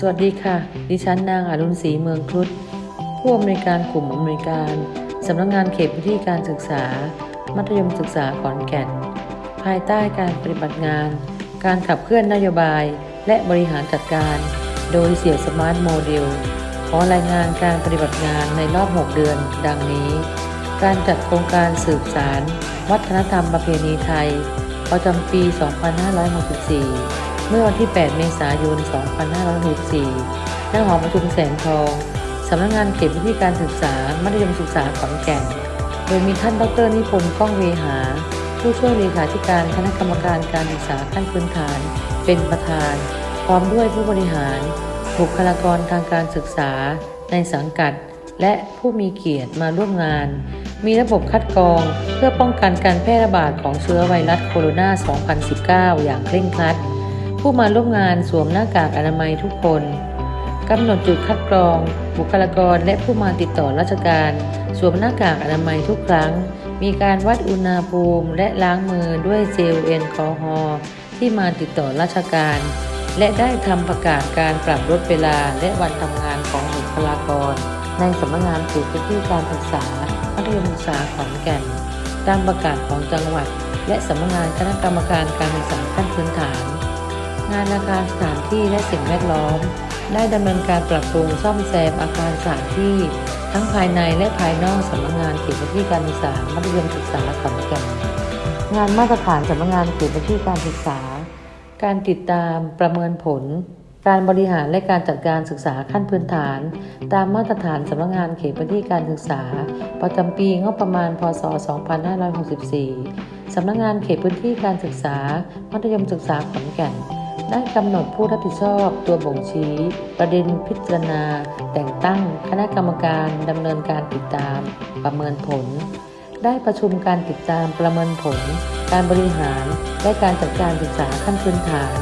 สวัสดีค่ะ ดิฉันนางอรุณศรีเมืองครุฑผู้อำนวยการกลุ่มอำนวยการสำนักงงานเขตพื้นที่การศึกษา มัธยมศึกษาขอนแก่น ภายใต้การปฏิบัติงาน การขับเคลื่อนนโยบาย และบริหารจัดการ โดยเสี่ยวสมาร์ทโมเดลขอรายงานการปฏิบัติงานในรอบ 6 เดือน ดังนี้ การจัดโครงการสืบสาร วัฒนธรรมประเพณีไทยประจำปี 2564 เมื่อวันที่ 8 เมษายน 2564ณหอประชุมแสงทอง สำนักงงานเขตพื้นที่การศึกษา มัธยมศึกษาขอนแก่น โดยมีท่านดรนิพนธ์ก้องเวหา ผู้ช่วยเลขาธิการคณะกรรมการการศึกษาขั้นพื้นฐาน เป็นประธาน พร้อมด้วยผู้บริหาร บุคลากรทางการศึกษา ในสังกัด และผู้มีเกียรติมาร่วมงาน มีระบบคัดกรอง เพื่อป้องกันการแพร่ระบาดของเชื้อไวรัสโคโรนา 2019 อย่างเคร่งครัด ผู้มาร่วมงานสวมหน้ากากอนามัยทุกคนกำหนดจุดคัดกรอง บุคลากรและผู้มาติดต่อราชการ สวมหน้ากากอนามัยทุกครั้ง มีการวัดอุณหภูมิและล้างมือด้วยเจลแอลกอฮอล์ที่มาติดต่อราชการ และได้ทำประกาศการปรับลดเวลาและวันทำงานของบุคลากร ในสำนักงานเขตพื้นที่การศึกษามัธยมศึกษาขอนแก่น ตามประกาศของจังหวัด และสำนักงานคณะกรรมการการศึกษาขั้นพื้นฐาน งานอาคารสถานที่และสิ่งแวดล้อม ได้ดำเนินการปรับปรุงซ่อมแซมอาคารสถานที่ ทั้งภายในและภายนอกสำนักงานเขตพื้นที่การศึกษามัธยมศึกษาขอนแก่นงานมาตรฐานสำนักงานเขตพื้นที่การศึกษา การติดตามประเมินผล การบริหารและการจัดการศึกษาขั้นพื้นฐาน ตามมาตรฐานสำนักงานเขตพื้นที่การศึกษา ประจำปีงบประมาณ พศ 2564สำนักงานเขตพื้นที่การศึกษา มัธยมศึกษาขอนแก่น ได้กำหนดผู้รับผิดชอบตัวบ่งชี้ ประเด็นพิจารณา แต่งตั้งคณะกรรมการดำเนินการติดตาม ประเมินผล ได้ประชุมการติดตามประเมินผล การบริหาร และการจัดการศึกษาขั้นพื้นฐาน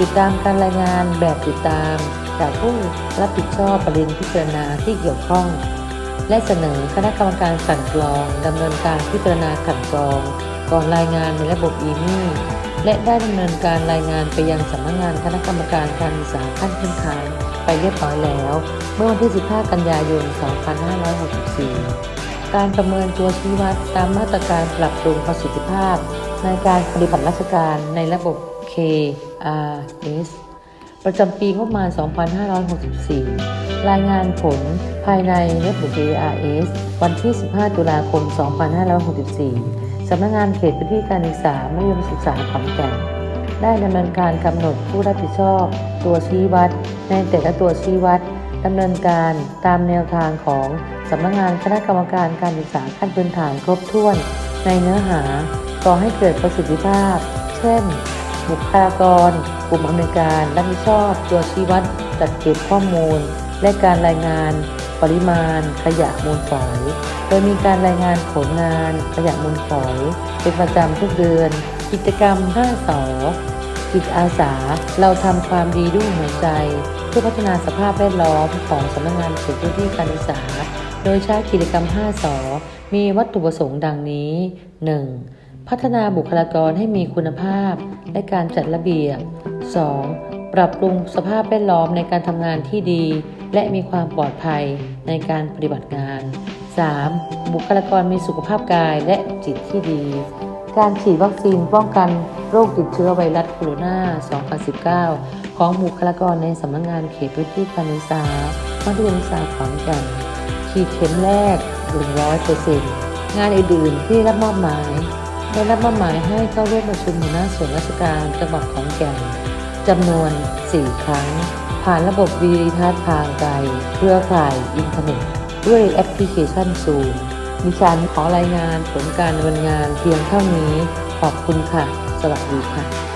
ติดตามการรายงานแบบติดตาม จากผู้รับผิดชอบประเด็นพิจารณาที่เกี่ยวข้อง และเสนอคณะกรรมการกลั่นกรองดำเนินการพิจารณากลั่นกรอง ก่อนรายงานในระบบอีมี่ และได้ดำเนินการรายงานไปยังสำนักงานคณะกรรมการการศึกษาขั้นพื้นฐานไปเรียบร้อยแล้ว เมื่อวันที่ 15 กันยายน 2564 การประเมินตัวชี้วัดตามมาตรการปรับปรุงประสิทธิภาพ ในการปฏิบัติราชการในระบบ KRS ประจำปีงบประมาณ 2564 รายงานผลภายในระบบ KRS วันที่ 15 ตุลาคม 2564 สำนักงานเขตพื้นที่การศึกษามัธยมศึกษาขอนแก่นได้ดำเนินการกำหนดผู้รับผิดชอบ ตัวชี้วัด ในแต่ละตัวชี้วัดดำเนินการตามแนวทางของสำนักงานคณะกรรมการการศึกษาขั้นพื้นฐานครบถ้วน ในเนื้อหาก่อให้เกิดประสิทธิภาพ เช่น บุคลากร กลุ่มอำนวยการรับผิดชอบ ตัวชี้วัด จัดเก็บข้อมูล และการรายงาน ปริมาณ ขยะมูลฝอย โดยมีการรายงานผลงานขยะมูลฝอย เป็นประจำทุกเดือน กิจกรรม5สอจิตอาสา เราทำความดีด้วยหัวใจ เพื่อพัฒนาสภาพแวดล้อมของสำนักงานเขตพื้นที่การศึกษา โดยใช้กิจกรรม5สอมีวัตถุประสงค์ดังนี้ 1. พัฒนาบุคลากรให้มีคุณภาพ และการจัดระเบียบ 2. ปรับปรุงสภาพแวดล้อมในการทำงานที่ดี และมีความปลอดภัยในการปฏิบัติงาน 3. บุคลากรมีสุขภาพกายและจิตที่ดี การฉีดวัคซีนป้องกันโรคติดเชื้อไวรัสโคโรนา 2019 ของบุคลากรในสำนักงานเขตพื้นที่การศึกษามัธยมศึกษาขอนแก่นฉีดเข็มแรก 100%งานอื่นๆที่รับมอบหมายได้รับมอบหมายให้เข้าร่วมประชุมหัวหน้าส่วนราชการจังหวัดขอนแก่นจำนวน 4 ครั้ง ผ่านระบบวีดิทัศน์ทางไกลเครือข่ายอินเทอร์เน็ตด้วยแอปพลิเคชันซูมดิฉันขอรายงานผลการดำเนินงานเพียงเท่านี้ ขอบคุณค่ะ สวัสดีค่ะ